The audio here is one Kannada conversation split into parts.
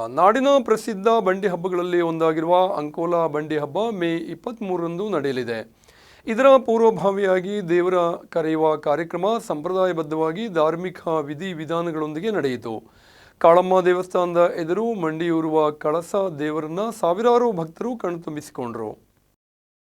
ನಾಡಿನ ಪ್ರಸಿದ್ಧ ಬಂಡಿ ಹಬ್ಬಗಳಲ್ಲಿ ಒಂದಾಗಿರುವ ಅಂಕೋಲಾ ಬಂಡಿ ಹಬ್ಬ ಮೇ ಇಪ್ಪತ್ತ್ಮೂರರಂದು ನಡೆಯಲಿದೆ. ಇದರ ಪೂರ್ವಭಾವಿಯಾಗಿ ದೇವರ ಕರೆಯುವ ಕಾರ್ಯಕ್ರಮ ಸಂಪ್ರದಾಯಬದ್ಧವಾಗಿ ಧಾರ್ಮಿಕ ವಿಧಿ ವಿಧಾನಗಳೊಂದಿಗೆ ನಡೆಯಿತು. ಕಾಳಮ್ಮ ದೇವಸ್ಥಾನದ ಎದುರು ಮಂಡಿಯೂರುವ ಕಳಸ ದೇವರನ್ನ ಸಾವಿರಾರು ಭಕ್ತರು ಕಣ್ತುಂಬಿಸಿಕೊಂಡರು.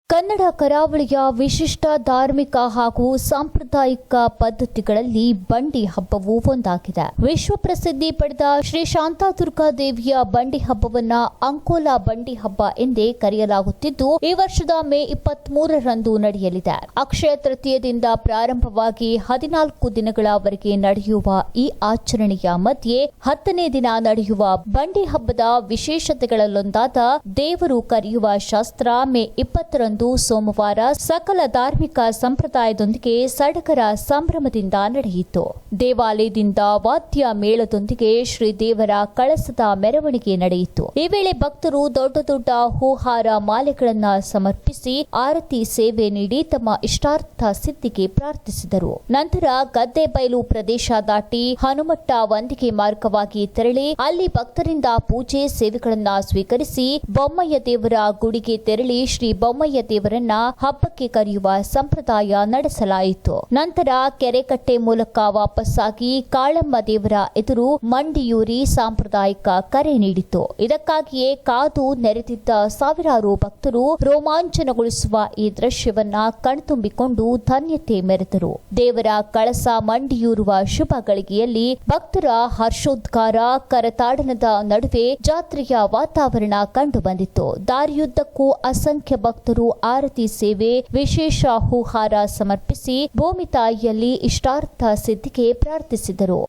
ಕನ್ನಡ ಕರಾವಳಿಯ ವಿಶಿಷ್ಟ ಧಾರ್ಮಿಕ ಹಾಗೂ ಸಾಂಪ್ರದಾಯಿಕ ಪದ್ಧತಿಗಳಲ್ಲಿ ಬಂಡಿ ಹಬ್ಬವು ಒಂದಾಗಿದೆ. ವಿಶ್ವ ಪ್ರಸಿದ್ಧಿ ಪಡೆದ ಶ್ರೀ ಶಾಂತಾದುರ್ಗಾ ದೇವಿಯ ಬಂಡಿ ಹಬ್ಬವನ್ನ ಅಂಕೋಲಾ ಬಂಡಿ ಹಬ್ಬ ಎಂದೇ ಕರೆಯಲಾಗುತ್ತಿದ್ದು, ಈ ವರ್ಷದ ಮೇ ಇಪ್ಪತ್ತ್ ಮೂರರಂದು ನಡೆಯಲಿದೆ. ಅಕ್ಷಯ ತೃತೀಯದಿಂದ ಪ್ರಾರಂಭವಾಗಿ ಹದಿನಾಲ್ಕು ದಿನಗಳವರೆಗೆ ನಡೆಯುವ ಈ ಆಚರಣೆಯ ಮಧ್ಯೆ ಹತ್ತನೇ ದಿನ ನಡೆಯುವ ಬಂಡಿ ಹಬ್ಬದ ವಿಶೇಷತೆಗಳಲ್ಲೊಂದಾದ ದೇವರು ಕರೆಯುವ ಶಾಸ್ತ್ರ ಮೇ ಇಪ್ಪತ್ತರಂದು ಸೋಮವಾರ ಸಕಲ ಧಾರ್ಮಿಕ ಸಂಪ್ರದಾಯದೊಂದಿಗೆ ಸಡಗರ ಸಂಭ್ರಮದಿಂದ ನಡೆಯಿತು. ದೇವಾಲಯದಿಂದ ವಾದ್ಯ ಮೇಳದೊಂದಿಗೆ ಶ್ರೀ ದೇವರ ಕಳಸದ ಮೆರವಣಿಗೆ ನಡೆಯಿತು. ಈ ವೇಳೆ ಭಕ್ತರು ದೊಡ್ಡ ದೊಡ್ಡ ಹೂಹಾರ ಮಾಲೆಗಳನ್ನ ಸಮರ್ಪಿಸಿ ಆರತಿ ಸೇವೆ ನೀಡಿ ತಮ್ಮ ಇಷ್ಟಾರ್ಥ ಸಿದ್ಧಿಗೆ ಪ್ರಾರ್ಥಿಸಿದರು. ನಂತರ ಗದ್ದೆ ಬಯಲು ಪ್ರದೇಶ ದಾಟಿ ಹನುಮಟ್ಟ ವಂದಿಗೆ ಮಾರ್ಗವಾಗಿ ತೆರಳಿ ಅಲ್ಲಿ ಭಕ್ತರಿಂದ ಪೂಜೆ ಸೇವೆಗಳನ್ನ ಸ್ವೀಕರಿಸಿ ಬೊಮ್ಮಯ್ಯ ದೇವರ ಗುಡಿಗೆ ತೆರಳಿ ಶ್ರೀ ಬೊಮ್ಮಯ್ಯ ದೇವರನ್ನ ಹಬ್ಬಕ್ಕೆ ಕರೆಯುವ ಸಂಪ್ರದಾಯ ನಡೆಸಲಾಯಿತು. ನಂತರ ಕೆರೆಕಟ್ಟೆ ಮೂಲಕ ವಾಪಸ್ಸಾಗಿ ಕಾಳಮ್ಮ ದೇವರ ಎದುರು ಮಂಡಿಯೂರಿ ಸಾಂಪ್ರದಾಯಿಕ ಕರೆ ನೀಡಿತು. ಇದಕ್ಕಾಗಿಯೇ ಕಾದು ನೆರೆದಿದ್ದ ಸಾವಿರಾರು ಭಕ್ತರು ರೋಮಾಂಚನಗೊಳಿಸುವ ಈ ದೃಶ್ಯವನ್ನ ಕಣ್ತುಂಬಿಕೊಂಡು ಧನ್ಯತೆ ಮೆರೆದರು. ದೇವರ ಕಳಸ ಮಂಡಿಯೂರುವ ಶುಭ ಗಳಿಗೆಯಲ್ಲಿ ಭಕ್ತರ ಹರ್ಷೋದ್ಗಾರ, ಕರತಾಡನದ ನಡುವೆ ಜಾತ್ರೆಯ ವಾತಾವರಣ ಕಂಡುಬಂದಿತ್ತು ದಾರಿಯುದ್ದಕ್ಕೂ ಅಸಂಖ್ಯ ಭಕ್ತರು ಆರತಿ ಸೇವೆ ವಿಶೇಷ ಹೂಹಾರ ಸಮರ್ಪಿಸಿ ಭೂಮಿ ತಾಯಿಯಲ್ಲಿ ಇಷ್ಟಾರ್ಥ ಸಿದ್ಧಿಗೆ ಪ್ರಾರ್ಥಿಸಿದರು.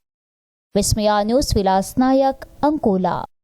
ವಿಸ್ಮಯ ನ್ಯೂಸ್ ವಿಲಾಸ್ ನಾಯಕ್ ಅಂಕೋಲಾ.